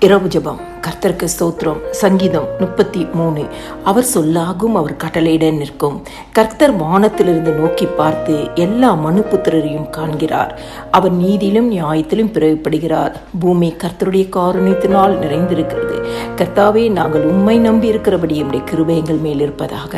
இரவு ஜபம். கர்த்தருக்கு ஸ்தோத்திரம். சங்கீதம் முப்பத்தி மூணு அவர் சொல்லாகும் அவர் கட்டளையிட நிற்கும். கர்த்தர் வானத்திலிருந்து நோக்கி பார்த்து எல்லா மனுப்புத்திரரையும் காண்கிறார். அவர் நீதியிலும் நியாயத்திலும் பிறகுப்படுகிறார் பூமி கர்த்தருடைய காரணத்தினால் நிறைந்திருக்கிறது. கர்த்தாவே நாங்கள் உண்மை நம்பி இருக்கிறபடி எங்களுடைய கிருபை எங்கள் மேல் இருப்பதாக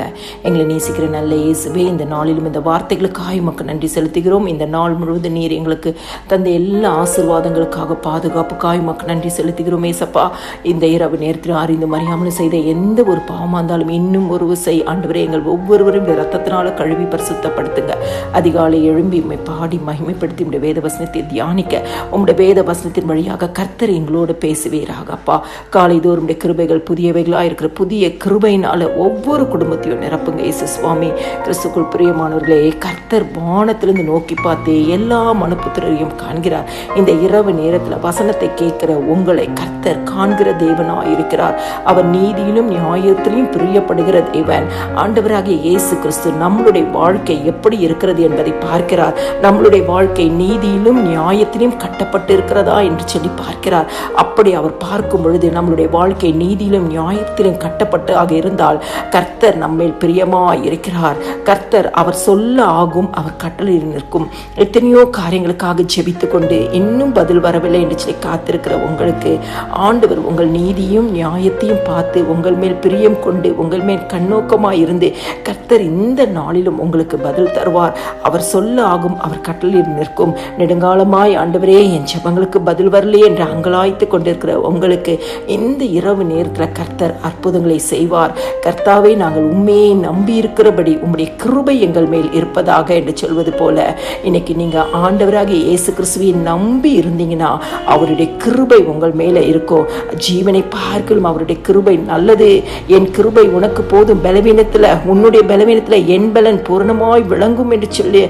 எங்களை நேசிக்கிற நல்ல இயேசுவே இந்த நாளிலும் இந்த வார்த்தைகளுக்காக உமக்கு நன்றி செலுத்துகிறோம். இந்த நாள் முழுவதும் நீர் எங்களுக்கு தந்த எல்லா ஆசீர்வாதங்களுக்காக பாதுகாப்புக்காக உமக்கு நன்றி செலுத்துகிறோம் ஏசப்பா. இந்த இரவு நேரத்தில் அறிந்து மறியாமல் செய்த எந்த ஒரு பாவமாக இருந்தாலும் இன்னும் ஒரு விசை ஆண்டவரே எங்கள் ஒவ்வொருவரும் இந்த ரத்தத்தினால கழுவி பரிசுத்தப்படுத்துங்க. அதிகாலை எழும்பி பாடி மகிமைப்படுத்தி உடைய வேத வசனத்தை தியானிக்க உங்களுடைய வேத வசனத்தின் வழியாக கர்த்தர் எங்களோடு பேசுவீராக அப்பா. காலை தோறும் உடைய கிருபைகள் புதியவைகளாக இருக்கிற புதிய கிருபையினால ஒவ்வொரு குடும்பத்தையும் நிரப்புங்க. இயேசு சுவாமி கிறிஸ்துக்குள் பிரியமானவர்களே கர்த்தர் வானத்திலிருந்து நோக்கி பார்த்து எல்லா மனுப்புத்திரையும் காண்கிறார். இந்த இரவு நேரத்தில் வசனத்தை கேட்கிற உங்களை கர்த்தர் காண்கிற தேவனாக இருக்கிறார். அவர் நீதியிலும் நியாயத்திலும் பிரியப்படுகிற தேவன். ஆண்டவராகிய இயேசு கிறிஸ்து நம்மளுடைய வாழ்க்கை எப்படி இருக்கிறது என்பதை பார்க்கிறார். நம்மளுடைய வாழ்க்கை நீதியிலும் நியாயத்திலும் கட்டப்பட்டு இருக்கிறதா என்று சொல்லி பார்க்கிறார். அப்படி அவர் பார்க்கும் பொழுது நம்மளுடைய வாழ்க்கை நீதியிலும் நியாயத்திலும் கட்டப்பட்டு ஆக இருந்தால் கர்த்தர் நம்மேல் பிரியமாய் இருக்கிறார். கர்த்தர் அவர் சொல்ல ஆகும் அவர் கட்டளையில் நிற்கும். எத்தனையோ காரியங்களுக்காக ஜெபித்து கொண்டு இன்னும் பதில் வரவில்லை என்று சொல்லி காத்திருக்கிற உங்களுக்கு ஆண்டவர் உங்கள் நீதியும் நியாயத்தையும் பார்த்து உங்கள் மேல் பிரியம் கொண்டு உங்கள் மேல் கண்ணோக்கமாய் இருந்து கர்த்தர் இந்த நாளிலும் உங்களுக்கு பதில் தருவார். அவர் சொல்ல ஆகும் அவர் கட்டளையில் நிற்கும். நெடுங்காலமாய் ஆண்டவரே என் ஜபங்களுக்கு பதில் வரலையே என்று அங்கலாய்த்து கொண்டிருக்கிற உங்களுக்கு இந்த இரவு நேரத்தில் கர்த்தர் அற்புதங்களை செய்வார். கர்த்தாவை நாங்கள் உண்மையை நம்பி இருக்கிறபடி உம்முடைய கிருபை எங்கள் மேல் இருப்பதாக என்று சொல்வது போல இன்னைக்கு நீங்க ஆண்டவராக இயேசு கிறிஸ்துவை நம்பி இருந்தீங்கன்னா அவருடைய கிருபை உங்கள் மேலே இருக்கும். ஜீவனை பார்க்கலும் அவருடைய கிருபை நல்லது. என் கிருபை உனக்கு போதும். பலவீனத்தில் உன்னுடைய பலவீனத்தில் என் பலன் பூரணமாய் விளங்கும் என்று சொல்லி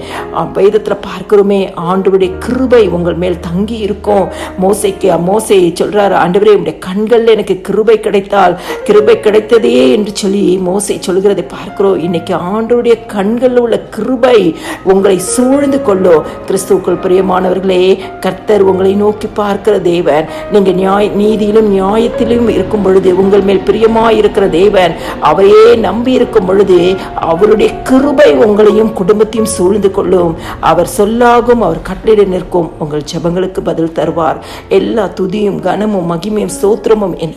வேதத்தில் பார்க்கிறோமே ஆண்டவருடைய கிருபை உங்கள் மேல் தங்கி இருக்கும் மோசைக்கு மோசை சொல்றாரு ஆண்டவரே உடைய கண்களில் எனக்கு கிருபை கிடைத்தால் கிருபை கிடைத்ததே என்று சொல்லி மோசை சொல்கிறதை பார்க்கிறோம். இன்னைக்கு ஆண்டோடைய கண்களில் உள்ள கிருபை உங்களை சூழ்ந்து கொள்ளும். கிறிஸ்துக்கள் பிரியமானவர்களே கர்த்தர் உங்களை நோக்கி பார்க்கிற தேவன் நீங்கள் நியாய நீதியிலும் நியாயத்திலும் இருக்கும் பொழுது உங்கள் மேல் இருக்கிற தேவன் அவரையே நம்பி இருக்கும் பொழுது அவருடைய கிருபை உங்களையும் குடும்பத்தையும் சூழ்ந்து கொள்ளும். அவர் சொல்லாகும் அவர் கட்டிட நிற்கும். உங்கள் ஜெபங்களுக்கு பதில் தருவார். எல்லா துதியும் கனமும் மகிமையும் சோத்திரமும் என்